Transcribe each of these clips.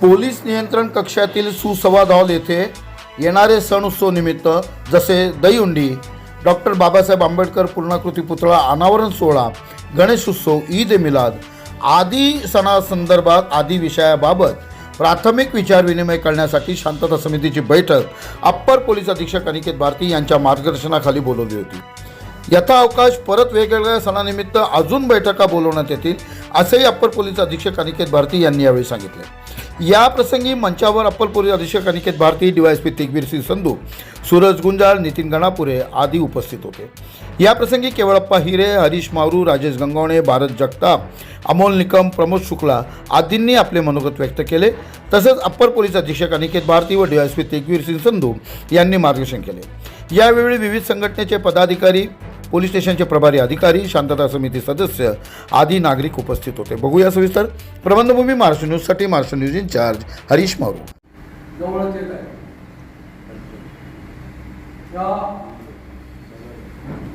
Police नियंत्रण कक्षातील सुसंवाद हॉल येथे येणारे सण उत्सव निमित्त जसे दहीउंडी डॉक्टर बाबासाहेब आंबेडकर पूर्णाकृती पुतळा अनावरण सोहळा गणेश उत्सव ईद ए मिलाद आदी सणासंदर्भात आदी विषयाबाबत प्राथमिक विचारविनिमय करण्यासाठी शांतता समितीची बैठक अप्पर पोलीस अधीक्षक अनिकेत भारती यांच्या मार्गदर्शनाखाली बोलवली होती. यथा अवकाश परत वेगवेगळ्या सणानिमित्त अजून बैठका बोलवण्यात येतील असेही अप्पर पोलीस अधीक्षक अनिकेत भारती यांनी यावेळी सांगितले. या प्रसंगी मंचावर अप्पर पोलीस अधीक्षक अनिकेत भारती डीवायएसपी तिगवीर सिंग संधू सूरज गुंजाळ नितीन गणापुरे आदी उपस्थित होते. याप्रसंगी केवळप्पा हिरे हरीश मारू राजेश गंगवणे भारत जगताप अमोल निकम प्रमोद शुक्ला आदींनी आपले मनोगत व्यक्त केले. तसंच अप्पर पोलीस अधीक्षक अनिकेत भारती व डीवायएसपी तेगवीर सिंग संधू यांनी मार्गदर्शन केले. यावेळी विविध संघटनेचे पदाधिकारी पोलीस स्टेशनचे प्रभारी अधिकारी शांतता समिती सदस्य आदी नागरिक उपस्थित होते. बघूया सविस्तर. प्रबंधभूमी महाराष्ट्र न्यूजसाठी महाराष्ट्र न्यूज इन्चार्ज हरीश मारू जवळच येत आहे या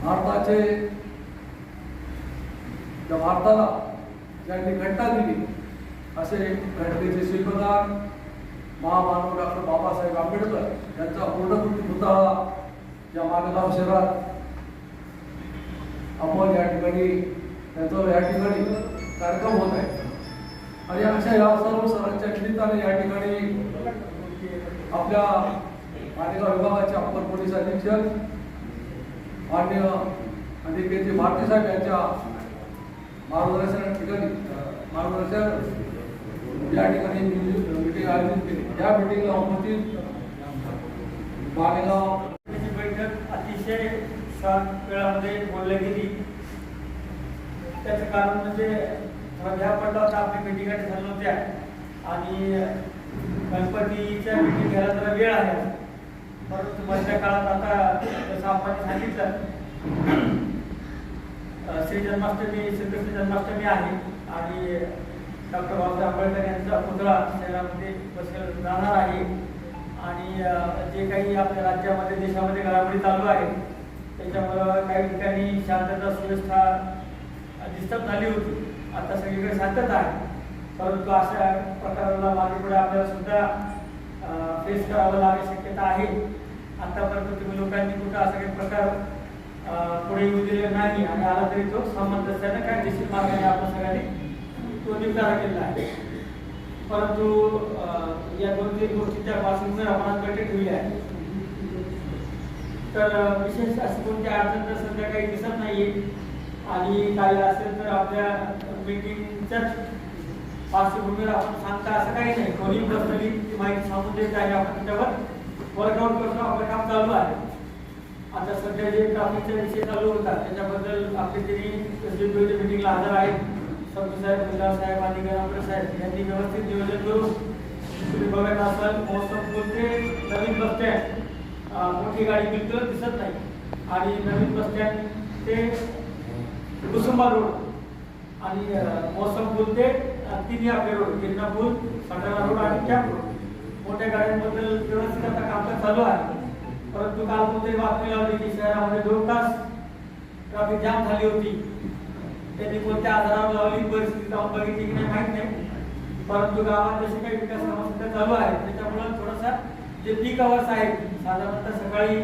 भारताचे त्या भारताला ज्यांनी घटना दिली असे घटनेचे शिल्पकार महामानव डॉक्टर बाबासाहेब आंबेडकर यांचा पूर्णकृती पुतळा या मालेगाव शहरात आपण या ठिकाणी त्यांचा या ठिकाणी कार्यक्रम होत आहे. आणि अशा या सर्व सरांच्या निमित्ताने या ठिकाणी आपल्या मालेगाव विभागाचे अप्पर पोलीस अधीक्षक मान्य अधिकारी भारती साहेब यांच्या मार्गदर्शन ठिकाणी मार्गदर्शन या ठिकाणी मिटिंग आयोजित केली. या मिटिंगला उपस्थित मालेगाव बैठक अतिशय शॉर्ट वेळामध्ये बोलली गेली. त्याचं कारण म्हणजे थोडा पडला होता आपली मिटिंग झाल्या होत्या आणि गणपतीच्या मिटिंग घ्यायला जरा वेळ आहे. परंतु मधल्या काळात आता जसं आपण सांगितलं श्री जन्माष्टमी श्रीकृष्ण जन्माष्टमी आहे आणि डॉक्टर बाबासाहेब आंबेडकर यांचा पुतळा शहरामध्ये बसवला जाणार आहे. आणि जे काही आपल्या राज्यामध्ये देशामध्ये घडामोडी चालू आहे त्याच्यामुळं काही ठिकाणी शांतता सुव्यवस्था डिस्टर्ब झाली होती. आता सगळीकडे शांतता आहे. परंतु अशा प्रकाराला मागे पुढे आपल्याला सुद्धा फेस करावं लागण्याची शक्यता आहे आतापर्यंत तुम्ही लोकांनी कुठं असा काही प्रकार पुढे येऊ दिले नाही आणि आला तरी तो सामंजस्याने कायदेशीर मार्गाने आपण सगळ्यांनी तो निपटारा केला आहे. परंतु या दोन तीन गोष्टीच्या पार्श्वभूमीवर आपण आज ठेवली आहे तर विशेष अशी कोणती अडचण तर सध्या काही दिसत नाहीये. आणि काही असेल तर आपल्या मीटिंगच्याच पार्श्वभूमीवर आपण सांगता असं काही नाही. कोणी पर्सनली माहिती सांगून देत आहे आपण त्याच्यावर वर्कआउट करणं आपलं काम चालू आहे. आता सध्या जे ट्राफिकचा विषय चालू होता त्याच्याबद्दल आपले तरी मिटिंगला हजर आहेत. संतू साहेब गुजरात साहेब आणि गणापूर साहेब यांनी व्यवस्थित नियोजन करून तुम्ही बघत असाल महोत्सव बोलते नवीन बस स्टँड मोठी गाडी बिलकुल दिसत नाही. आणि नवीन बस स्टँड ते कुसुंबा रोड आणि मौसम महोत्सव पूल ते तिन्ही आपले रोड गिरणा पूल सटाणा रोड आणि कॅम्प रोड. मोठ्या गाड्यांबद्दल व्यवस्थित आता कामकाज चालू आहे. परंतु काल कोणतरी बातमी लावली की शहरामध्ये दोन तास ट्रॅफिक जाम झाली होती. त्यांनी कोणत्या आधारावर लावली परिस्थिती जाऊन बघितली की नाही माहीत नाही. परंतु गावात जसे काही विकास कामं सध्या चालू आहेत त्याच्यामुळं थोडासा जे पीक अवर्स आहेत साधारणतः सकाळी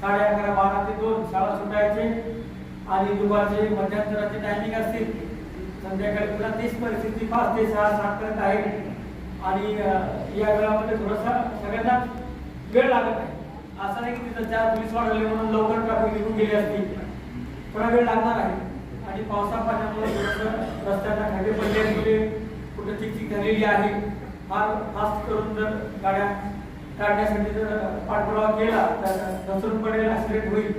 साडे अकरा बारा ते दोन शाळा सुटायचे आणि दुपारचे मध्यंतराचे टायमिंग असतील. संध्याकाळी पुन्हा तीच परिस्थिती पाच ते सहा सात पर्यंत आहे. आणि या वेळामध्ये थोडासा सगळ्यांना वेळ लागत आहे असं नाही की तिथं चार पोलीस वाढवले म्हणून लवकर ट्रॅफिक निघून गेली असती. थोडा वेळ लागणार आहे. आणि पावसा पाण्यामुळे थोडंसं रस्त्यांना खड्डे पडले कुठं चिकचिक झालेली आहे. फार फास्ट करून जर गाड्या काढण्यासाठी जर पाठपुरावा केला तर घसरून पडेल ॲक्सिडेंट होईल.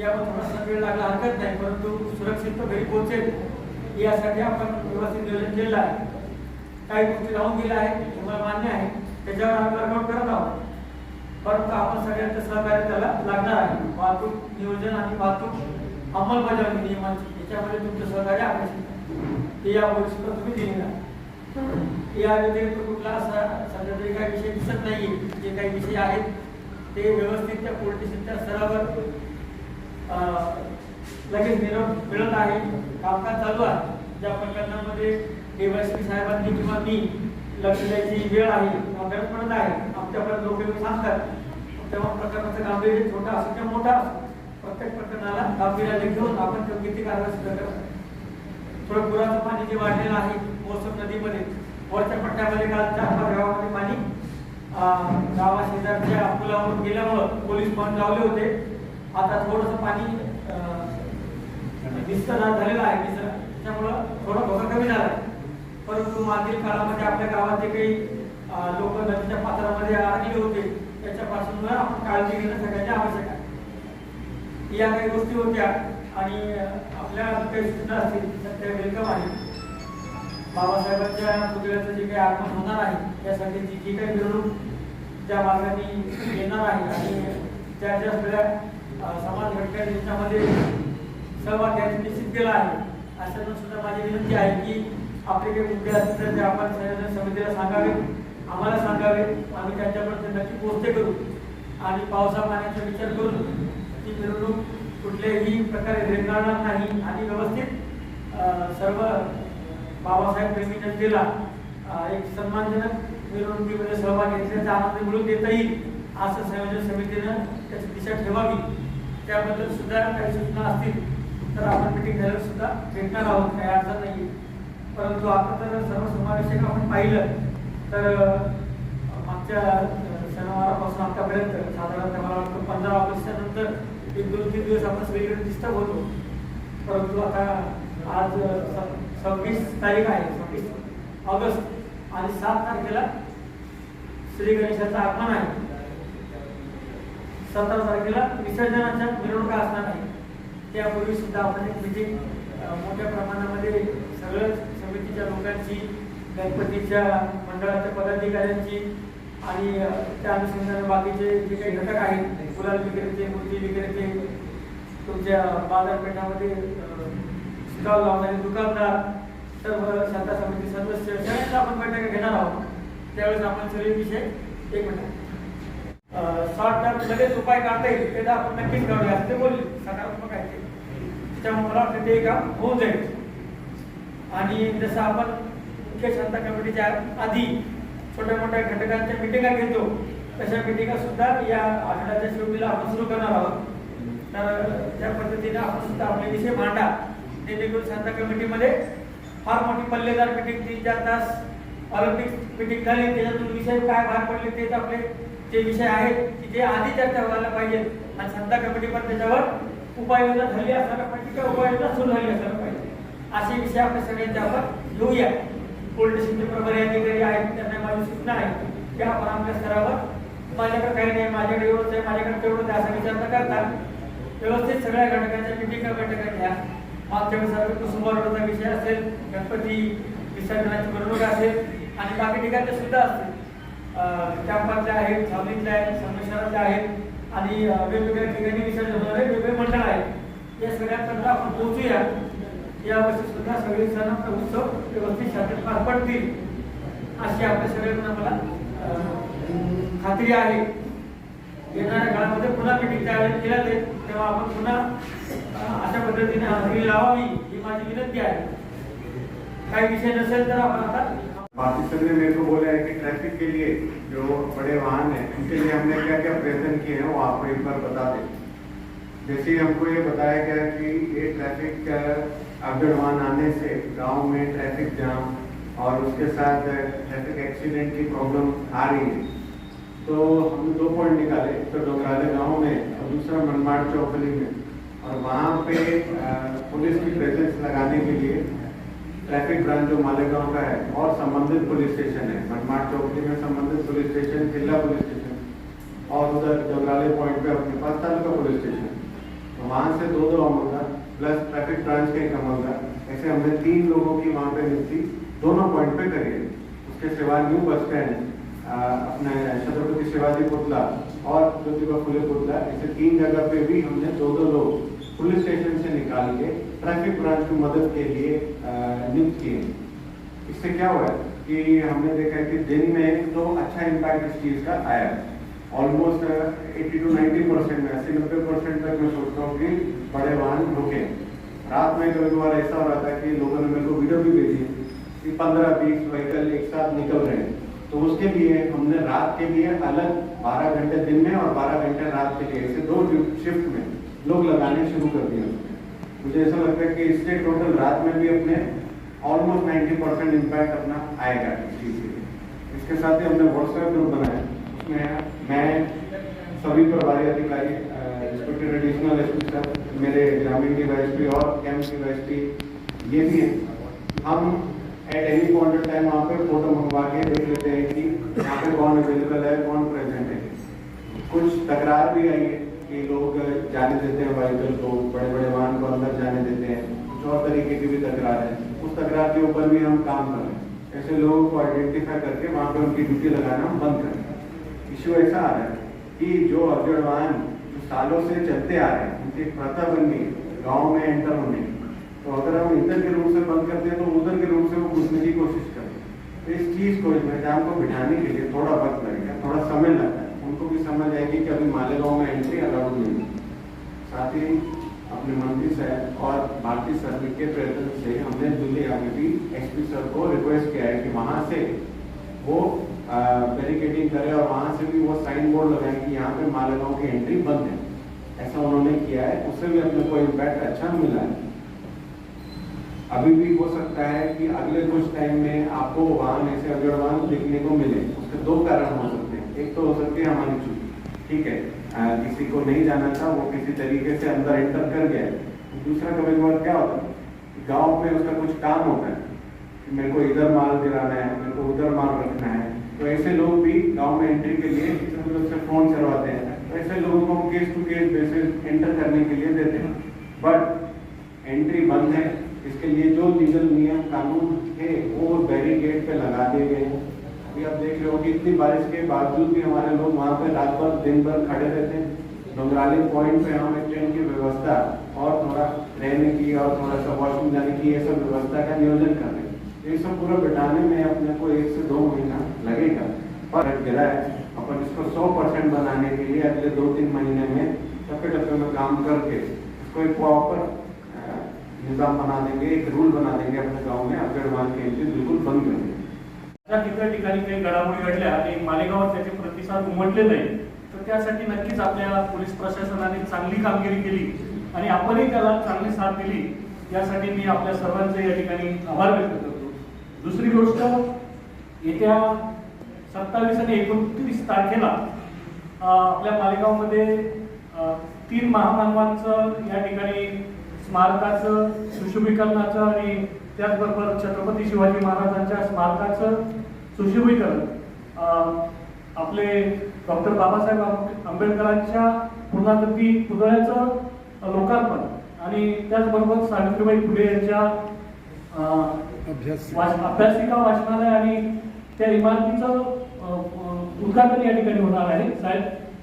यावर थोडासा वेळ लागला. हरकत नाही. परंतु सुरक्षित घरी पोहोचेल. यासाठी आपण व्यवस्थित नियोजन केलं आहे. काही गोष्टी राहून गेल्या आहेत तुम्हाला मान्य आहे. त्याच्यावर आम्ही वर्कआउट करत आहोत. परंतु आपण सगळ्यांचं सहकार्य त्याला लागणार आहे. वाहतूक नियोजन आणि वाहतूक अंमलबजावणी नियमांची याच्यामध्ये तुमचं सहकार्य अपेक्षित आहे. ते या सुद्धा तुम्ही दिलेलं आहे. या व्यतिरिक्त कुठला असा सध्या तरी काही विषय दिसत नाही जे काही विषय आहेत ते व्यवस्थित त्या पोलिटिशियनच्या स्तरावर लगेच निरोप मिळत आहे. कामकाज चालू आहे. ज्या प्रकरणामध्ये केवायसी साहेबांनी किंवा मी लक्ष द्यायची वेळ आहे किंवा गरज पडत आहे आमच्यापर्यंत लोक येऊन सांगतात. तेव्हा प्रकरणाचं गांभीर्य छोटा असो किंवा मोठा असो प्रत्येक प्रकरणाला गांभीर्याने घेऊन आपण योग्य कारवाई सिद्ध करत थोडं पुराचं पाणी जे वाढलेलं आहे मोसम नदीमध्ये वरच्या पट्ट्यामध्ये काल चार पाच गावामध्ये पाणी गावा शेजारच्या पुलावरून गेल्यामुळं पोलीस बंद लावले होते. आता थोडंसं पाणी अं, विस्तार झालेलं आहे निसर्ग त्यामुळं थोडं धोका कमी झाला आहे. परंतु मागील काळामध्ये आपल्या गावात जे काही लोक नदीच्या पात्रामध्ये अडकले होते त्याच्यापासून आपण काळजी घेणं सगळ्यांची आवश्यक आहे. या काही गोष्टी होत्या आणि आपल्या काही सूचना असतील तर त्या वेलकम आहे बाबासाहेबांच्या पुतळ्याचं जे काही आगमन होणार आहे त्यासाठी जी जी काही मिरवणूक ज्या मार्गाने येणार आहे आणि त्या ज्या सगळ्या समाज घटकांनी याच्यामध्ये सहभाग घ्यायचं निश्चित केला आहे अशातून सुद्धा माझी विनंती आहे की आपले काही मुद्दे असतील तर ते आपण संयोजन समितीला सांगावे आम्हाला सांगावे. आम्ही त्यांच्यापर्यंत नक्की पोहोचते करू. आणि पावसा पाण्याचा विचार करून ती मिरवणूक कुठल्याही प्रकारे रेंगाळणार नाही. आणि व्यवस्थित सर्व बाबासाहेब प्रेमी जनतेला एक सन्मानजनक मिरवणुकीमध्ये सहभाग घेतल्याचा आनंद मिळून देता येईल असं संयोजन समितीनं त्याची दिशा ठेवावी. त्याबद्दल सुद्धा काही सूचना असतील तर आपण मिटिंग झाल्यावर सुद्धा भेटणार आहोत. काही अडचण नाही परंतु आता तर सर्वसमावेशक आपण पाहिलं तर मागच्या शनिवारापासून आतापर्यंत साधारणतः मला वाटतं पंधरा ऑगस्टच्या नंतर एक दोन तीन दिवस आपण सगळीकडे डिस्टर्ब होतो. परंतु आता आज सव्वीस तारीख आहे सव्वीस ऑगस्ट आणि सात तारखेला श्री गणेशाचं आगमन आहे. सतरा तारखेला विसर्जनाच्या मिरवणुका असणार आहे. त्यापूर्वी सुद्धा आपण एक मिटिंग मोठ्या प्रमाणामध्ये सगळं समितीच्या लोकांची गणपतीच्या मंडळाच्या पदाधिकाऱ्यांची आणि त्या अनुषंगाने बाकीचे जे काही घटक आहेत गुलाल विक्रेते मूर्ती विक्रेते तुमच्या बाजारपेठामध्ये स्टॉल लावणारे दुकानदार सर्व शाखा समिती सदस्य सगळ्यांचा आपण बैठक घेणार आहोत त्यावेळेस आपण सगळे विषय एक मिनिट. शॉर्ट टर्म लगेच उपाय काढता येईल ते आपण नक्कीच करूया ते बोलले सकारात्मक आहे ते. त्याच्यामुळे मला वाटतं ते काम होऊन जाईल आणि जसं आपण मुख्य शांता कमिटीच्या आधी छोट्या मोठ्या घटकांच्या मिटिंगा घेतो तशा मिटिंगा सुद्धा या आठवड्याच्या शेवटीला आपण सुरू करणार आहोत. तर त्या पद्धतीने आपण सुद्धा आपले विषय मांडा जेणेकरून शांता कमिटीमध्ये फार मोठी पल्लेदार मिटिंग तीन चार तास ऑलिम्पिक मिटिंग झाली त्याच्यातून विषय काय बाहेर पडले तेच आपले जे विषय आहेत की जे आधी चर्चा व्हायला पाहिजे. आणि शांता कमिटी पण त्याच्यावर उपाययोजना झाली असायला पाहिजे किंवा उपाययोजना सुरू झाली असायला पाहिजे असे विषय आपण सगळ्यांचे आपण घेऊया. पोलीस स्टेशनचे प्रभारी अधिकारी आहेत त्यांना माझी सूचना आहे. की आपण आपल्या स्तरावर माझ्याकडे काही नाही माझ्याकडे एवढंच आहे माझ्याकडे तेवढंच आहे असा विचार न करता व्यवस्थित सगळ्या घटकांच्या मिटिंगा बैठका घ्या. मागच्या वेळेस आपण विषय असेल गणपती विसर्जनाची मिरवणूक असेल आणि बाकी ठिकाणचे सुद्धा असतील. कॅम्पातल्या आहेत छावणीतल्या आहेत संमेश्वरातले आहेत आणि वेगवेगळ्या ठिकाणी विसर्जन होणारे वेगवेगळे मंडळ आहेत. या सगळ्यांपर्यंत आपण पोहोचूया. सण उत्सव व्यवस्थित पार बाकी मेरे को है कि ट्रैफ़िक के लिए जो बड़े वाहन हैं, उनके लिए हमने क्या क्या प्रयत्न किए हैं, वो आपको एक बार बता दें। जैसे हमको ये बताया गया कि ये ट्रैफ़िक वाहन आने से गाँव में ट्रैफ़िक जाम और उसके साथ ट्रैफ़िक एक्सीडेंट की प्रॉब्लम आ रही है। तो हमने दो पॉइंट निकाले तो डोगराले गाँव में और दूसरा मनमाड़ चौकली में। और वहाँ पे पुलिस की प्रेजेंस लगाने के लिए ट्रैफ़िक ब्रांच जो मालेगांव का है, और संबंधित पुलिस स्टेशन है। मनमाड़ चौकली में संबंधित पुलिस स्टेशन जिला पुलिस स्टेशन और उधर जगराले पॉइंट पे अपने पास तालुका पुलिस स्टेशन तो वहाँ से दो दो अमलदार प्लस ट्रैफ़िक ब्रांच के एक अमलदार ऐसे हमने तीन लोगों की वहाँ पे नियुक्ति दोनों पॉइंट पे करी है। उसके सिवा न्यू बस स्टैंड अपने छत्रपति शिवाजी पुतला और ज्योतिबा फुले पुतला, ऐसे तीन जगह पे भी हमने दो दो लोग पुलिस स्टेशन से निकाल के ट्रैफ़िक ब्रांच की मदद के लिए नियुक्त किए इससे क्या हुआ है कि हमने देखा है कि दिन में तो अच्छा इम्पैक्ट इस चीज़ का आया almost eighty to ninety percent में अस्सी नब्बे परसेंट तक मैं सोचता हूँ कि बड़े वाहन रुके। रात में कभी कभार ऐसा हो रहा था कि लोगों ने मेरे को वीडियो भी भेजी कि पंद्रह, बीस व्हीकल एक साथ निकल रहे हैं। तो उसके लिए हमने रात के लिए अलग बारह घंटे दिन में और बारह घंटे रात के लिए ऐसे दो शिफ्ट में लोग लगाने शुरू कर दिए। मुझे ऐसा लगता है कि इससे टोटल रात में भी अपने ऑलमोस्ट 90 परसेंट इम्पैक्ट अपना आएगा इस चीज़ के लिए। इसके साथ ही हमने व्हाट्सएप ग्रुप बनाया। उसमें मैं सभी प्रभारी अधिकारी inspector additional S P sir मेरे ग्रामीण के वाइस और कैंप के वाइस ये भी हैं। हम at any point of time वहाँ पे फ़ोटो मंगवा के देख लेते हैं कि यहाँ पे कौन अवेलेबल है, कौन प्रेजेंट है। कुछ तकरार भी आई है कि लोग जाने देते हैं व्हीकल को बड़े बड़े वाहन को अंदर जाने देते हैं। कुछ और तरीके की भी तकरार है। उस तकरार के ऊपर भी हम काम कर रहे हैं। ऐसे लोगों को आइडेंटिफाई करके वहाँ पे उनकी ड्यूटी लगाना हम बंद करें इश्यू ऐसा आ रहा है कि जो वाहन जो सालों से चलते आ रहे हैं, उनकी प्रथा बन गई, गाँव में एंटर होने की। तो अगर हम इधर के रूप से बंद करते हैं तो उधर के रूप से वो घुसने की कोशिश करते हैं। तो इस चीज़ को, इस मैदान को बिठाने के लिए थोड़ा वक्त लगेगा, थोड़ा समय लगता है। उनको भी समझ आएगी कि अभी मालेगांव में एंट्री अलाउड नहीं है। साथ ही अपने मंत्री साहब और भारतीय सर्विस के प्रयत्न से हमने दिल्ली आगे भी एसपी सर को रिक्वेस्ट किया है कि वहाँ से वो बैरिकेडिंग करे और वहाँ से भी वो साइन बोर्ड लगाए कि यहाँ पे मालेगांव की एंट्री बंद है। ऐसा उन्होंने किया है। उससे भी अपने को इम्पैक्ट अच्छा मिला है। अभी भी हो सकता है कि अगले कुछ टाइम में आपको वाहन ऐसे अगड़ वाहन देखने को मिले उसके दो कारण हो सकते हैं। एक तो हो सकती है हमारी चूक। ठीक है। आ, किसी को नहीं जाना था वो किसी तरीके से अंदर एंटर कर गया दूसरा कभी कभार क्या होता है गाँव में उसका कुछ काम होता है मेरे को इधर माल गिराना है मेरे को उधर माल रखना है। तो ऐसे लोग भी गाँव में एंट्री के लिए किसी लोग से फ़ोन करवाते हैं। तो ऐसे लोगों को case to case basis enter करने के लिए देते हैं। बट एंट्री बंद है, इसके लिए जो लीगल नियम कानून थे वो बैरिकेड पे लगा दिए गए हैं। अभी आप देख रहे हो कि इतनी बारिश के बावजूद भी हमारे लोग वहाँ पे रात भर, दिन भर खड़े रहते हैं। डोंगराली पॉइंट पे हम ट्रेन की व्यवस्था और थोड़ा रहने की और थोड़ा सा वॉशरूम जाने की ये सब व्यवस्था का नियोजन कर रहे हैं। ये सब पूरा बिठाने में अपने को एक से दो महीना लगेगा पर गिरा है अपन इसको 100 परसेंट बनाने के लिए अगले दो तीन महीने में टप्पे टप्पे में काम करके इसको एक प्रॉपर निजाम बना देंगे एक रूल बना देंगे अपने गाँव में अगरवाल के एंट्री बिल्कुल बंद करेंगे देंगे। ज्या ठिकाणी ठिकाणी काही घडामोडी घडल्या आणि मालेगावात त्याचे प्रतिसाद उमटले नाही तर त्यासाठी नक्कीच आपल्या पोलीस प्रशासनाने चांगली कामगिरी केली आणि आपणही त्याला चांगली साथ दिली. यासाठी मी आपल्या सर्वांचे या ठिकाणी आभार व्यक्त करतो. दुसरी गोष्ट येत्या सत्तावीस आणि एकोणतीस तारखेला आपल्या मालेगावमध्ये तीन महामानवांचं या ठिकाणी स्मारकाचं सुशोभीकरणाचं आणि त्याचबरोबर छत्रपती शिवाजी महाराजांच्या स्मारकाचं सुशोभीकरण आपले डॉक्टर बाबासाहेब आंबे- आंबेडकरांच्या पूर्णाकृती पुतळ्याचं लोकार्पण आणि त्याचबरोबर सावित्रीबाई फुले यांच्या अभ्यासिका वाचनालय आणि त्या इमारतीचं उद्घाटन या ठिकाणी होणार आहे साहेब.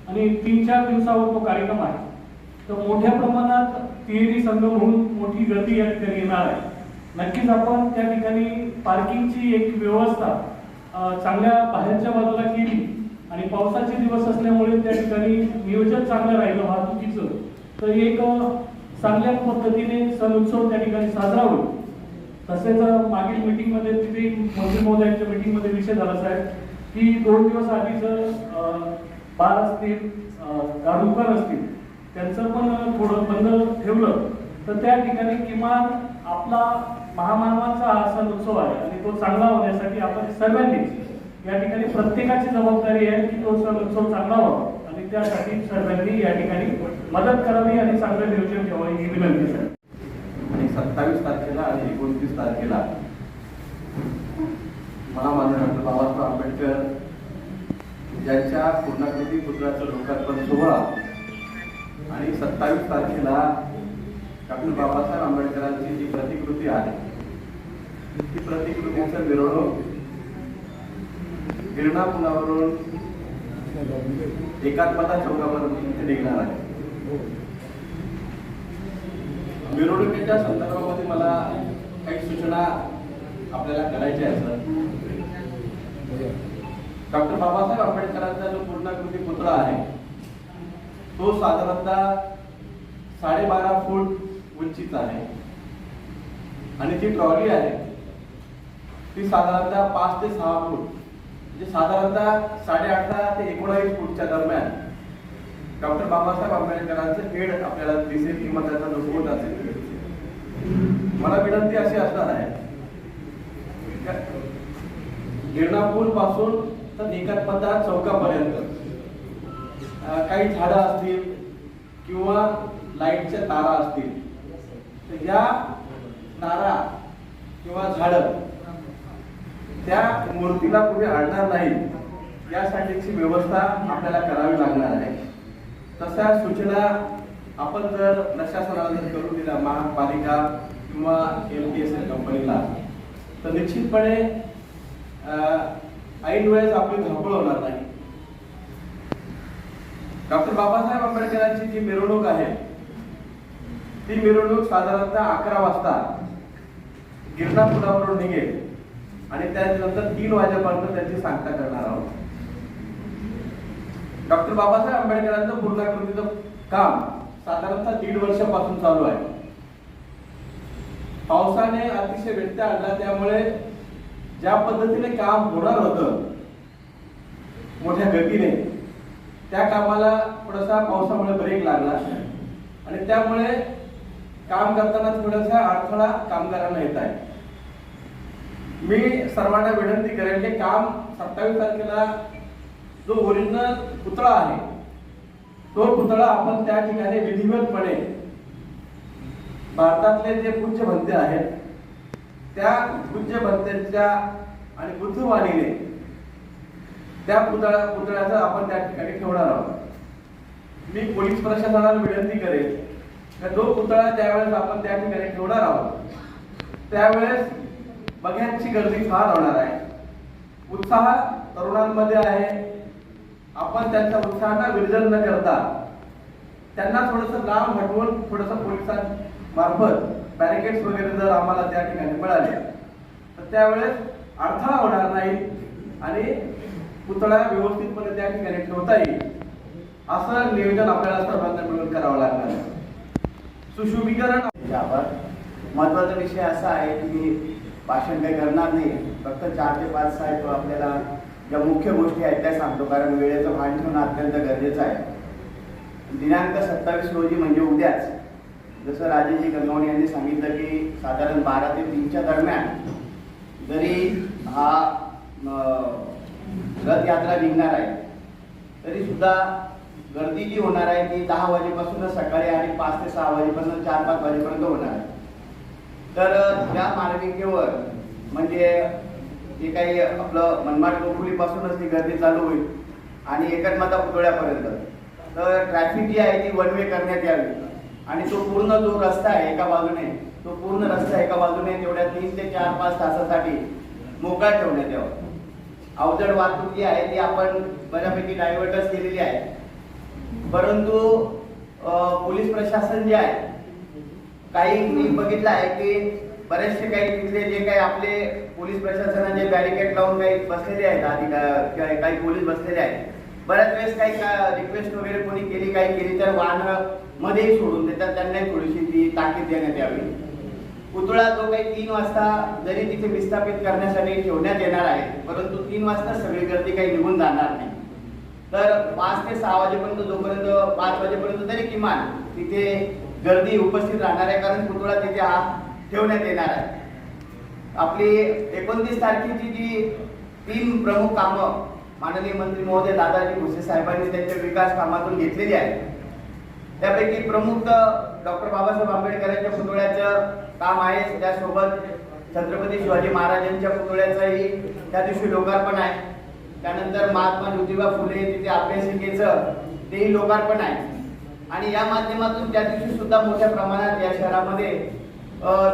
आणि तीन चार दिवसावर तो कार्यक्रम आहे. तर मोठ्या प्रमाणात तिहेरी संघ म्हणून मोठी गर्दी या ठिकाणी येणार आहे. नक्कीच आपण त्या ठिकाणी पार्किंगची एक व्यवस्था चांगल्या बाहेरच्या बाजूला केली आणि पावसाचे दिवस असल्यामुळे त्या ठिकाणी नियोजन चांगलं राहिलं वाहतुकीचं. तर एक चांगल्या पद्धतीने सण उत्सव त्या ठिकाणी साजरा होईल. तसेच मागील मीटिंगमध्ये तिथे मंत्री महोदयांच्या मीटिंगमध्ये विषय झाला साहेब की दोन दिवस आधी जर बार असतील अं, असतील त्यांचं पण थोडं बंद ठेवलं. तर त्या ठिकाणी किमान आपला महामानवाचा हा सण उत्सव आहे आणि तो चांगला होण्यासाठी आपण सर्वांनीच या ठिकाणी प्रत्येकाची जबाबदारी आहे की तो सण उत्सव चांगला व्हावा. आणि त्यासाठी सर्वांनी या ठिकाणी मदत करावी आणि चांगलं नियोजन ठेवावे ही विनंती साहेब. आणि तारखेला. मला माझे डॉक्टर बाबासाहेब आंबेडकर यांच्या पूर्णाकृती पुत्राचं लोकार्पण सोहळा आणि सत्तावीस तारखेला डॉक्टर बाबासाहेब आंबेडकरांची जी प्रतिकृती आहे ती प्रतिकृतीचं मिरवणूक गिरणा पुलावरून एकात्मता चौकापर्यंत निघणार आहे. मिरवणुकीच्या संदर्भामध्ये मला काही सूचना आपल्याला करायच्या आहेत डॉक्टर बाबासाहेब आंबेडकरांचा जो पूर्णाकृती पुतळा आहे तो साधारणतः साडेबारा फूट उंचीचा आहे. आणि जी ट्रॉली आहे ती साधारणतः पाच ते सहा फूट म्हणजे साधारणतः साडे अठरा ते एकोणावीस फूटच्या दरम्यान डॉक्टर बाबासाहेब आंबेडकरांचं हेड आपल्याला दिसेल किंवा त्याचा लोगोट असेल मला विनंती अशी असणार आहे. गिरणा पूल पासून तर निकटपता चौकापर्यंत. काही झाडं असतील किंवा लाईटच्या तारा असतील. तर या तारा किंवा झाडं त्या मूर्तीला कुठे आणणार नाही यासाठीची व्यवस्था आपल्याला करावी लागणार आहे. तशा सूचना आपण जर प्रशासनाला जर करून दिल्या महापालिका किंवा एल टी एस एल कंपनीला तर निश्चितपणे अं, ऐन वेळेस आपली धावपळ होणार नाही. डॉक्टर बाबासाहेब आंबेडकरांची जी मिरवणूक आहे ती मिरवणूक साधारणतः अकरा वाजता गिरणा पुलावरून निघेल आणि त्यानंतर तीन वाजेपर्यंत त्यांची सांगता करणार आहोत. डॉक्टर बाबासाहेब आंबेडकरांचं पूर्णाकृतीचं काम साधारणतः दीड वर्षापासून चालू आहे. पावसाने अतिशय व्यत्यय आणला त्यामुळे ज्या पद्धतीने काम होणार होतं मोठ्या गतीने त्या कामाला थोडासा पावसामुळे ब्रेक लागला. आणि त्यामुळे काम करताना थोडासा अडथळा कामगारांना येत आहे. मी सर्वांना विनंती करेन की काम सत्तावीस तारखेला जो ओरिजिनल पुतळा आहे तो पुतळा आपण त्या ठिकाणी विधिवतपणे भारतातले जे पूज्य भंते आहेत त्या पूज्य भंतेच्या आणि बुद्धवाणीने त्या पुतळ्या पुतळ्याचा आपण त्या ठिकाणी ठेवणार आहोत. मी पोलीस प्रशासनाला विनंती करेन का जो पुतळा त्यावेळेस आपण त्या ठिकाणी ठेवणार आहोत त्यावेळेस बघ्यांची गर्दी फार होणार आहे. उत्साह तरुणांमध्ये आहे. आपण त्यांच्या उत्साहाला विरजन न करता त्यांना थोडस लांब हटवून थोडस मार्फत बॅरिकेड्स वगैरे जर आम्हाला त्या ठिकाणी मिळाले तर त्यावेळेस अडथळा होणार नाही आणि पुतळा व्यवस्थितपणे त्या ठिकाणी ठेवता येईल. असं नियोजन आपल्याला सर्वांना मिळून करावं लागणार. आहे. सुशोभीकरण आभार महत्त्वाचा विषय असा आहे की मी भाषण काही करणार नाही. फक्त चार ते पाच साहेब आपल्याला ज्या मुख्य गोष्टी आहेत त्या सांगतो कारण वेळेचं भान ठेवणं अत्यंत गरजेचं आहे. दिनांक सत्तावीस रोजी म्हणजे उद्याच. जसं राजेजी गंगवणे यांनी सांगितलं की साधारण बारा ते तीनच्या दरम्यान जरी हा रथयात्रा निघणार आहे तरी सुद्धा गर्दी जी होणार आहे ती दहा वाजेपासून सकाळी आणि पाच ते सहा वाजेपासून चार पाच वाजेपर्यंत होणार आहे. तर त्या मार्गिकेवर म्हणजे जे काही आपलं मनमाड गोकुलीपासूनच ती गर्दी चालू होईल आणि एकटमाता पुतळ्यापर्यंत. तर ट्रॅफिक जी आहे ती वन वे करण्यात यावी. आणि तो पूर्ण जो रस्ता आहे एका बाजूने तो पूर्ण रस्ता एका बाजूने तेवढ्या तीन ते चार पाच तासासाठी मोकळा ठेवण्यात यावा. अवजड वाहतूक जी आहे ती आपण बऱ्यापैकी डायव्हर्टच केलेली आहे. परंतु पोलीस प्रशासन जे आहे काही मी बघितलं आहे की बरेचसे काही तिथले जे काही आपले पोलीस प्रशासनाचे बॅरिकेड लावून काही बसलेले आहेत अधिकार किंवा काही पोलीस बसलेले आहेत. बऱ्याच वेळेस काही रिक्वेस्ट वगैरे कोणी केली काही केली तर वाहनमध्ये सोडून देतात त्यांनाही थोडीशी ती ताकीद देण्यात यावी. पुतळा जो काही तीन वाजता जरी तिथे विस्थापित करण्यासाठी ठेवण्यात येणार आहे परंतु तीन वाजता सगळी गर्दी काही निघून जाणार नाही. तर पाच ते सहा वाजेपर्यंत जोपर्यंत पाच वाजेपर्यंत तरी किमान तिथे गर्दी उपस्थित राहणार आहे कारण पुतळा तिथे हा ठेवण्यात येणार आहे. आपली एकोणतीस तारखेची जी तीन प्रमुख कामं माननीय मंत्री महोदय दादाजी भुसे साहेबांनी त्यांच्या विकास कामातून घेतलेली आहे. त्यापैकी प्रमुख डॉक्टर बाबासाहेब आंबेडकरांच्या पुतळ्याचं काम आहे. त्यासोबत छत्रपती शिवाजी महाराजांच्या पुतळ्याचंही त्या दिवशी लोकार्पण आहे. त्यानंतर महात्मा ज्योतिबा फुले तिथे अभ्यासिकेचं तेही लोकार्पण आहे. आणि या माध्यमातून त्या दिवशी सुद्धा मोठ्या प्रमाणात या शहरामध्ये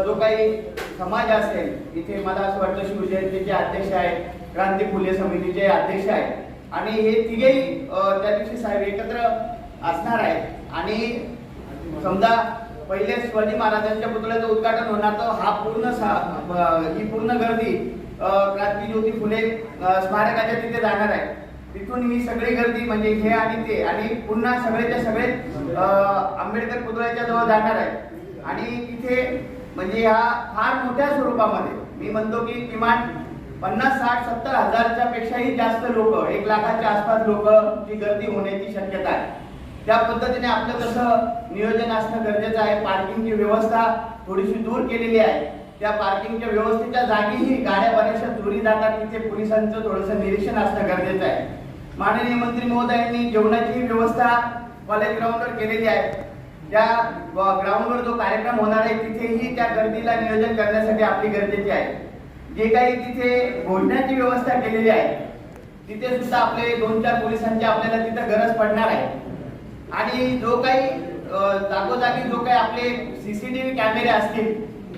जो काही समाज असेल इथे मला असं वाटतं शिवजयंतीचे अध्यक्ष आहेत. क्रांती फुले समितीचे अध्यक्ष आहेत. आणि हे तिघेही त्या दिवशी साहेब एकत्र असणार आहेत. आणि समजा पहिले शिवाजी महाराजांच्या पुतळ्याचं उद्घाटन होणार तर हा पूर्ण सा- ही पूर्ण गर्दी क्रांती ज्योती फुले स्मारकाच्या तिथे जाणार आहे तिथून ही सगळी गर्दी म्हणजे हे आणि ते आणि पुन्हा सगळेच्या सगळे आंबेडकर पुतळ्याच्या जवळ जाणार आहे आणि तिथे म्हणजे ह्या फार मोठ्या स्वरूपामध्ये मी म्हणतो की किमान पन्नास साठ सत्तर हजारच्या पेक्षाही जास्त लोक एक लाखाच्या आसपास लोक ची गर्दी होण्याची शक्यता आहे. त्या पद्धतीने आपलं कसं नियोजन असणं गरजेचं आहे पार्किंगची व्यवस्था थोडीशी दूर केलेली आहे. त्या पार्किंगच्या व्यवस्थेच्या जागीही गाड्या बऱ्याचशा चोरी जातात तिथे पोलिसांचं थोडंसं निरीक्षण असणं गरजेचं आहे. माननीय मंत्री महोदयांनी जेवणाची व्यवस्था कॉलेज ग्राउंडवर केलेली आहे. त्या ग्राउंडवर जो कार्यक्रम होणार आहे तिथेही त्या गर्दीला नियोजन करण्यासाठी आपली गरजेची आहे. जे काही तिथे भोजनाची व्यवस्था केलेली आहे तिथे सुद्धा आपले दोन चार पोलिसांची आपल्याला तिथं गरज पडणार आहे. आणि जो काही जागोजागी जो काही आपले सीसीटीव्ही कॅमेरे असतील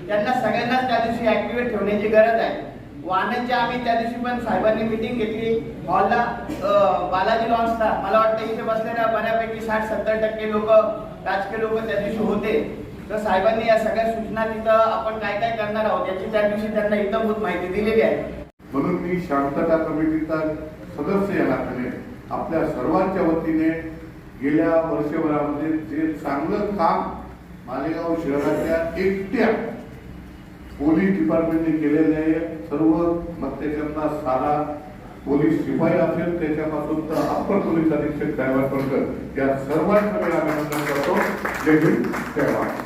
त्यांना सगळ्यांनाच त्या दिवशी ऍक्टिव्हेट ठेवण्याची गरज आहे. वाहनांची आम्ही त्या दिवशी पण साहेबांनी मिटिंग घेतली. हॉलला बालाजी लॉन्सला मला वाटतं इथे बसलेल्या बऱ्यापैकी साठ सत्तर टक्के लोक राजकीय लोक त्या दिवशी होते. तर साहेबांनी या सगळ्या सूचना तिथं आपण काय काय करणार आहोत याची त्या दिवशी त्यांना इतंभूत माहिती दिलेली आहे. म्हणून मी शांतता कमिटीचा सदस्य या नात्याने आपल्या सर्वांच्या वतीने गेल्या वर्षभरामध्ये जे चांगलं काम मालेगाव शहराच्या एकट्या पोलीस डिपार्टमेंटने केलेलं आहे सर्व मग त्याच्यातला सारा पोलीस शिपाई असेल त्याच्यापासून तर अप्पर पोलीस अधीक्षक साहेबांपर्यंत या सर्वांचं मी अभिनंदन करतो. जय हिंद जय महाराष्ट्र.